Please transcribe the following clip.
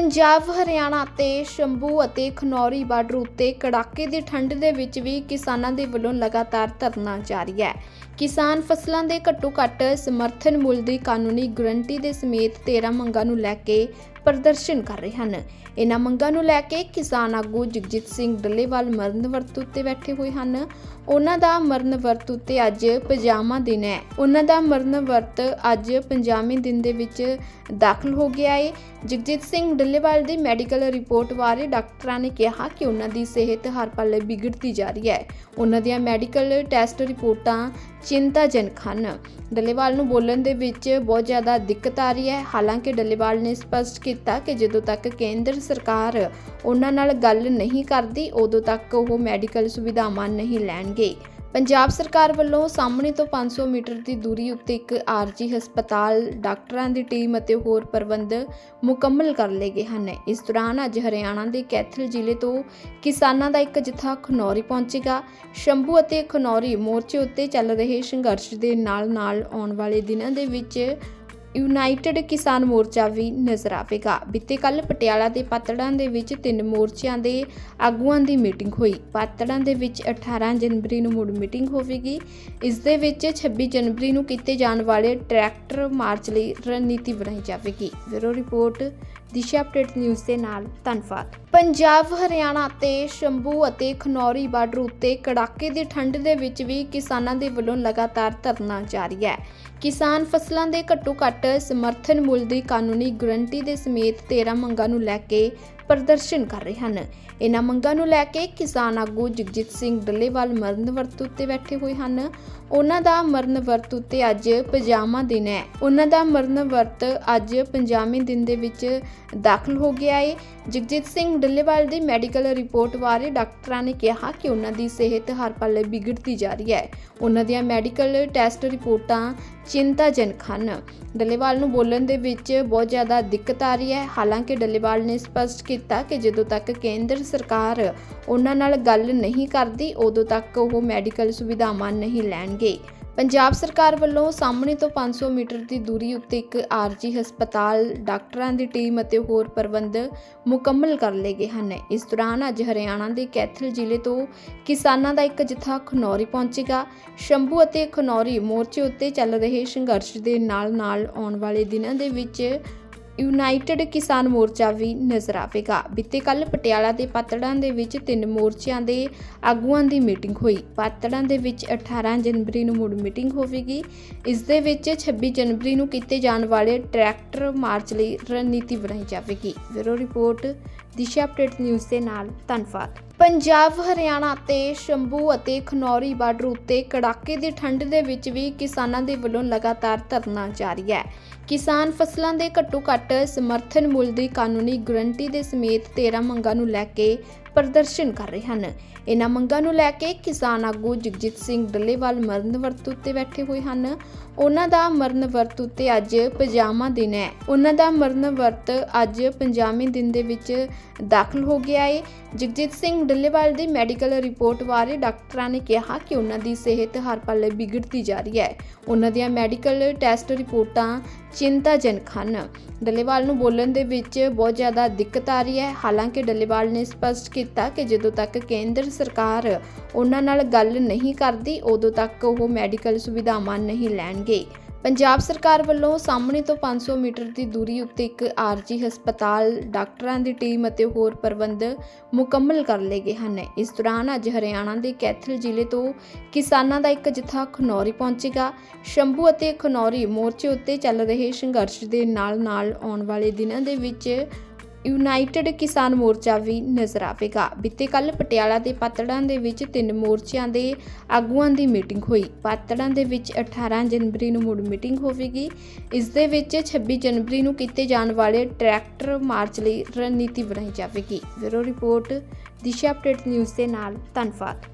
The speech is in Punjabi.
ਪੰਜਾਬ, ਹਰਿਆਣਾ ਤੇ ਸ਼ੰਭੂ ਅਤੇ ਖਨੌਰੀ ਬਾਰਡਰ ਉੱਤੇ ਕੜਾਕੇ ਦੀ ਠੰਡ ਦੇ ਵਿੱਚ ਵੀ ਕਿਸਾਨਾਂ ਦੇ ਵੱਲੋਂ ਲਗਾਤਾਰ ਧਰਨਾ ਜਾਰੀ ਹੈ। ਕਿਸਾਨ ਫਸਲਾਂ ਦੇ ਘੱਟੋ ਘੱਟ ਸਮਰਥਨ ਮੁੱਲ ਦੀ ਕਾਨੂੰਨੀ ਗਰੰਟੀ ਦੇ ਸਮੇਤ 13 ਮੰਗਾਂ ਨੂੰ ਲੈ ਕੇ ਪ੍ਰਦਰਸ਼ਨ ਕਰ ਰਹੇ ਹਨ। ਇਹਨਾਂ ਮੰਗਾਂ ਨੂੰ ਲੈ ਕੇ ਕਿਸਾਨ ਆਗੂ ਜਗਜੀਤ ਸਿੰਘ ਡੱਲੇਵਾਲ ਮਰਨ ਵਰਤ ਉੱਤੇ ਬੈਠੇ ਹੋਏ ਹਨ। ਉਹਨਾਂ ਦਾ ਮਰਨ ਵਰਤ ਉੱਤੇ ਅੱਜ ਪਜਾਮਾ ਦਿਨ ਹੈ। ਉਹਨਾਂ ਦਾ ਮਰਨ ਵਰਤ ਅੱਜ ਪੰਜਾਬੀ ਦਿਨ ਦੇ ਵਿੱਚ ਦਾਖਲ ਹੋ ਗਿਆ ਹੈ ਜਗਜੀਤ ਸਿੰਘ ਡੱਲੇਵਾਲ ਦੀ ਮੈਡੀਕਲ ਰਿਪੋਰਟ ਬਾਰੇ ਡਾਕਟਰਾਂ ਨੇ ਕਿਹਾ ਕਿ ਉਹਨਾਂ ਦੀ ਸਿਹਤ ਹਰ ਪਲ ਵਿਗੜਦੀ ਜਾ ਰਹੀ ਹੈ। ਉਹਨਾਂ ਦੀਆਂ ਮੈਡੀਕਲ ਟੈਸਟ ਰਿਪੋਰਟਾਂ ਚਿੰਤਾਜਨਕ ਹਨ। ਡੱਲੇਵਾਲ ਨੂੰ ਬੋਲਣ ਦੇ ਵਿੱਚ ਬਹੁਤ ਜ਼ਿਆਦਾ ਦਿੱਕਤ ਆ ਰਹੀ ਹੈ। ਹਾਲਾਂਕਿ ਡੱਲੇਵਾਲ ਨੇ ਸਪਸ਼ਟ ਕੀਤਾ ਕਿ ਜਦੋਂ ਤੱਕ ਕੇਂਦਰ ਸਰਕਾਰ ਉਹਨਾਂ ਨਾਲ ਗੱਲ ਨਹੀਂ ਕਰਦੀ, ਉਦੋਂ ਤੱਕ ਉਹ ਮੈਡੀਕਲ ਸੁਵਿਧਾਵਾਂ ਨਹੀਂ ਲੈਣਗੇ। ਪੰਜਾਬ ਸਰਕਾਰ ਵੱਲੋਂ ਸਾਹਮਣੇ ਤੋਂ 500 ਮੀਟਰ ਦੀ ਦੂਰੀ ਉੱਤੇ ਇੱਕ ਆਰਜੀ ਹਸਪਤਾਲ ਡਾਕਟਰਾਂ ਦੀ ਟੀਮ ਅਤੇ ਹੋਰ ਪ੍ਰਬੰਧ ਮੁਕੰਮਲ ਕਰ ਲਏ ਗਏ ਹਨ। ਇਸ ਦੌਰਾਨ ਅੱਜ ਹਰਿਆਣਾ ਦੇ ਕੈਥਲ ਜ਼ਿਲ੍ਹੇ ਤੋਂ ਕਿਸਾਨਾਂ ਦਾ ਇੱਕ ਜਥਾ ਖਨੌਰੀ ਪਹੁੰਚੇਗਾ। ਸ਼ੰਭੂ ਅਤੇ ਖਨੌਰੀ ਮੋਰਚੇ ਉੱਤੇ ਚੱਲ ਰਹੇ ਸੰਘਰਸ਼ ਦੇ ਨਾਲ-ਨਾਲ ਆਉਣ ਵਾਲੇ ਦਿਨਾਂ ਦੇ ਵਿੱਚ ਯੂਨਾਈਟਿਡ ਕਿਸਾਨ ਮੋਰਚਾ ਵੀ ਨਜ਼ਰ ਆਵੇਗਾ। ਬੀਤੇ ਕੱਲ ਪਟਿਆਲਾ ਦੇ ਪਾਤੜਾਂ ਦੇ ਵਿੱਚ ਤਿੰਨ ਮੋਰਚਿਆਂ ਦੇ ਆਗੂਆਂ ਦੀ ਮੀਟਿੰਗ ਹੋਈ। ਪਾਤੜਾਂ ਦੇ ਵਿੱਚ 18 ਜਨਵਰੀ ਨੂੰ ਮੁੜ ਮੀਟਿੰਗ ਹੋਵੇਗੀ। ਇਸ ਦੇ ਵਿੱਚ 26 ਜਨਵਰੀ ਨੂੰ ਕੀਤੇ ਜਾਣ ਵਾਲੇ ਟਰੈਕਟਰ ਮਾਰਚ ਲਈ ਰਣਨੀਤੀ ਬਣਾਈ ਜਾਵੇਗੀ। Bureau report Disha update news ਦੇ ਨਾਲ ਧੰਨਵਾਦ। ਪੰਜਾਬ, ਹਰਿਆਣਾ ਤੇ ਸ਼ੰਭੂ ਅਤੇ ਖਨੌਰੀ ਬਾਰਡਰ ਉੱਤੇ ਕੜਾਕੇ ਦੀ ਠੰਡ ਦੇ ਵਿੱਚ ਵੀ ਕਿਸਾਨਾਂ ਦੇ ਵੱਲੋਂ ਲਗਾਤਾਰ ਧਰਨਾ ਜਾਰੀ ਹੈ। ਕਿਸਾਨ ਫਸਲਾਂ ਦੇ ਘੱਟੋ ਘੱਟ ਸਮਰਥਨ ਮੁੱਲ ਦੀ ਕਾਨੂੰਨੀ ਗਰੰਟੀ ਦੇ ਸਮੇਤ 13 ਮੰਗਾਂ ਨੂੰ ਲੈ ਕੇ ਪ੍ਰਦਰਸ਼ਨ ਕਰ ਰਹੇ ਹਨ। ਇਹਨਾਂ ਮੰਗਾਂ ਨੂੰ ਲੈ ਕੇ ਕਿਸਾਨ ਆਗੂ ਜਗਜੀਤ ਸਿੰਘ ਡੱਲੇਵਾਲ ਮਰਨ ਵਰਤ ਉੱਤੇ ਬੈਠੇ ਹੋਏ ਹਨ। ਉਹਨਾਂ ਦਾ ਮਰਨ ਵਰਤ ਉੱਤੇ ਅੱਜ ਪਜਾਮਾ ਦਿਨ ਹੈ। ਉਹਨਾਂ ਦਾ ਮਰਨ ਵਰਤ ਅੱਜ ਪੰਜਾਬੀ ਦਿਨ ਦੇ ਵਿੱਚ ਦਾਖਲ ਹੋ ਗਿਆ ਹੈ ਜਗਜੀਤ ਸਿੰਘ ਡੱਲੇਵਾਲ ਦੀ ਮੈਡੀਕਲ ਰਿਪੋਰਟ ਬਾਰੇ ਡਾਕਟਰਾਂ ਨੇ ਕਿਹਾ ਕਿ ਉਹਨਾਂ ਦੀ ਸਿਹਤ ਹਰ ਪਲ ਬਿਗੜਦੀ ਜਾ ਰਹੀ ਹੈ। ਉਹਨਾਂ ਦੀਆਂ ਮੈਡੀਕਲ ਟੈਸਟ ਰਿਪੋਰਟਾਂ ਚਿੰਤਾਜਨਕ ਹਨ। ਡੱਲੇਵਾਲ ਨੂੰ ਬੋਲਣ ਦੇ ਵਿੱਚ ਬਹੁਤ ਜ਼ਿਆਦਾ ਦਿੱਕਤ ਆ ਰਹੀ ਹੈ। ਹਾਲਾਂਕਿ ਡੱਲੇਵਾਲ ਨੇ ਸਪਸ਼ਟ ਕੀਤਾ ਕਿ ਜਦੋਂ ਤੱਕ ਕੇਂਦਰ ਸਰਕਾਰ ਉਹਨਾਂ ਨਾਲ ਗੱਲ ਨਹੀਂ ਕਰਦੀ, ਉਦੋਂ ਤੱਕ ਉਹ ਮੈਡੀਕਲ ਸੁਵਿਧਾਵਾਂ ਨਹੀਂ ਲੈਣਗੇ। ਪੰਜਾਬ ਸਰਕਾਰ ਵੱਲੋਂ ਸਾਹਮਣੇ ਤੋਂ 500 ਮੀਟਰ ਦੀ ਦੂਰੀ ਉੱਤੇ ਇੱਕ ਆਰਜੀ ਹਸਪਤਾਲ ਡਾਕਟਰਾਂ ਦੀ ਟੀਮ ਅਤੇ ਹੋਰ ਪ੍ਰਬੰਧ ਮੁਕੰਮਲ ਕਰ ਲਏ ਗਏ ਹਨ। ਇਸ ਦੌਰਾਨ ਅੱਜ ਹਰਿਆਣਾ ਦੇ ਕੈਥਲ ਜ਼ਿਲ੍ਹੇ ਤੋਂ ਕਿਸਾਨਾਂ ਦਾ ਇੱਕ ਜਥਾ ਖਨੌਰੀ ਪਹੁੰਚੇਗਾ। ਸ਼ੰਭੂ ਅਤੇ ਖਨੌਰੀ ਮੋਰਚੇ ਉੱਤੇ ਚੱਲ ਰਹੇ ਸੰਘਰਸ਼ ਦੇ ਨਾਲ-ਨਾਲ ਆਉਣ ਵਾਲੇ ਦਿਨਾਂ ਦੇ ਵਿੱਚ ਯੂਨਾਈਟਿਡ ਕਿਸਾਨ ਮੋਰਚਾ ਵੀ ਨਜ਼ਰ ਆਵੇਗਾ। ਬੀਤੇ ਕੱਲ ਪਟਿਆਲਾ ਦੇ ਪਾਤੜਾਂ ਦੇ ਵਿੱਚ ਤਿੰਨ ਮੋਰਚਿਆਂ ਦੇ ਆਗੂਆਂ ਦੀ ਮੀਟਿੰਗ ਹੋਈ। ਪਾਤੜਾਂ ਦੇ ਵਿੱਚ 18 ਜਨਵਰੀ ਨੂੰ ਮੁੜ ਮੀਟਿੰਗ ਹੋਵੇਗੀ। ਇਸ ਦੇ ਵਿੱਚ 26 ਜਨਵਰੀ ਨੂੰ ਕੀਤੇ ਜਾਣ ਵਾਲੇ ਟਰੈਕਟਰ ਮਾਰਚ ਲਈ ਰਣਨੀਤੀ ਬਣਾਈ ਜਾਵੇਗੀ। Bureau report Disha update news ਦੇ ਨਾਲ ਧੰਨਵਾਦ। ਪੰਜਾਬ, ਹਰਿਆਣਾ ਤੇ ਸ਼ੰਭੂ ਅਤੇ ਖਨੌਰੀ ਬਾਰਡਰ ਉੱਤੇ ਕੜਾਕੇ ਦੀ ਠੰਡ ਦੇ ਵਿੱਚ ਵੀ ਕਿਸਾਨਾਂ ਦੇ ਵੱਲੋਂ ਲਗਾਤਾਰ ਧਰਨਾ ਜਾਰੀ ਹੈ। ਕਿਸਾਨ ਫਸਲਾਂ ਦੇ ਘੱਟੋ ਘੱਟ ਸਮਰਥਨ ਮੁੱਲ ਦੀ ਕਾਨੂੰਨੀ ਗਰੰਟੀ ਦੇ ਸਮੇਤ 13 ਮੰਗਾਂ ਨੂੰ ਲੈ ਕੇ ਪ੍ਰਦਰਸ਼ਨ ਕਰ ਰਹੇ ਹਨ। ਇਹਨਾਂ ਮੰਗਾਂ ਨੂੰ ਲੈ ਕੇ ਕਿਸਾਨ ਆਗੂ ਜਗਜੀਤ ਸਿੰਘ ਡੱਲੇਵਾਲ ਮਰਨ ਵਰਤ ਉੱਤੇ ਬੈਠੇ ਹੋਏ ਹਨ। ਉਹਨਾਂ ਦਾ ਮਰਨ ਵਰਤ ਉੱਤੇ ਅੱਜ ਪਜਾਮਾ ਦਿਨ ਹੈ। ਉਹਨਾਂ ਦਾ ਮਰਨ ਵਰਤ ਅੱਜ ਪੰਜਾਬੀ ਦਿਨ ਦੇ ਵਿੱਚ ਦਾਖਲ ਹੋ ਗਿਆ ਹੈ ਜਗਜੀਤ ਸਿੰਘ ਡੱਲੇਵਾਲ ਦੀ ਮੈਡੀਕਲ ਰਿਪੋਰਟ ਬਾਰੇ ਡਾਕਟਰਾਂ ਨੇ ਕਿਹਾ ਕਿ ਉਹਨਾਂ ਦੀ ਸਿਹਤ ਹਰ ਪਲ ਵਿਗੜਦੀ ਜਾ ਰਹੀ ਹੈ। ਉਹਨਾਂ ਦੀਆਂ ਮੈਡੀਕਲ ਟੈਸਟ ਰਿਪੋਰਟਾਂ ਚਿੰਤਾਜਨਕ ਹਨ। ਡੱਲੇਵਾਲ ਨੂੰ ਬੋਲਣ ਦੇ ਵਿੱਚ ਬਹੁਤ ਜ਼ਿਆਦਾ ਦਿੱਕਤ ਆ ਰਹੀ ਹੈ। ਹਾਲਾਂਕਿ ਡੱਲੇਵਾਲ ਨੇ ਸਪਸ਼ਟ ਕੀਤਾ ਕਿ ਜਦੋਂ ਤੱਕ ਕੇਂਦਰ ਸਰਕਾਰ ਉਹਨਾਂ ਨਾਲ ਗੱਲ ਨਹੀਂ ਕਰਦੀ, ਉਦੋਂ ਤੱਕ ਉਹ ਮੈਡੀਕਲ ਸੁਵਿਧਾਵਾਂ ਨਹੀਂ ਲੈਣਗੇ। ਪੰਜਾਬ ਸਰਕਾਰ ਵੱਲੋਂ ਸਾਹਮਣੇ ਤੋਂ 500 ਮੀਟਰ ਦੀ ਦੂਰੀ ਉੱਤੇ ਇੱਕ ਆਰਜੀ ਹਸਪਤਾਲ ਡਾਕਟਰਾਂ ਦੀ ਟੀਮ ਅਤੇ ਹੋਰ ਪ੍ਰਬੰਧ ਮੁਕੰਮਲ ਕਰ ਲਏ ਗਏ ਹਨ। ਇਸ ਦੌਰਾਨ ਅੱਜ ਹਰਿਆਣਾ ਦੇ ਕੈਥਲ ਜ਼ਿਲ੍ਹੇ ਤੋਂ ਕਿਸਾਨਾਂ ਦਾ ਇੱਕ ਜਥਾ ਖਨੌਰੀ ਪਹੁੰਚੇਗਾ। ਸ਼ੰਭੂ ਅਤੇ ਖਨੌਰੀ ਮੋਰਚੇ ਉੱਤੇ ਚੱਲ ਰਹੇ ਸੰਘਰਸ਼ ਦੇ ਨਾਲ-ਨਾਲ ਆਉਣ ਵਾਲੇ ਦਿਨਾਂ ਦੇ ਵਿੱਚ ਯੂਨਾਈਟਿਡ ਕਿਸਾਨ ਮੋਰਚਾ ਵੀ ਨਜ਼ਰ ਆਵੇਗਾ। ਬੀਤੇ ਕੱਲ ਪਟਿਆਲਾ ਦੇ ਪਾਤੜਾਂ ਦੇ ਵਿੱਚ ਤਿੰਨ ਮੋਰਚਿਆਂ ਦੇ ਆਗੂਆਂ ਦੀ ਮੀਟਿੰਗ ਹੋਈ। ਪਾਤੜਾਂ ਦੇ ਵਿੱਚ 18 ਜਨਵਰੀ ਨੂੰ ਮੁੜ ਮੀਟਿੰਗ ਹੋਵੇਗੀ। ਇਸ ਦੇ ਵਿੱਚ 26 ਜਨਵਰੀ ਨੂੰ ਕੀਤੇ ਜਾਣ ਵਾਲੇ ਟਰੈਕਟਰ ਮਾਰਚ ਲਈ ਰਣਨੀਤੀ ਬਣਾਈ ਜਾਵੇਗੀ। Bureau report, Disha update news ਦੇ ਨਾਲ, ਧੰਨਵਾਦ।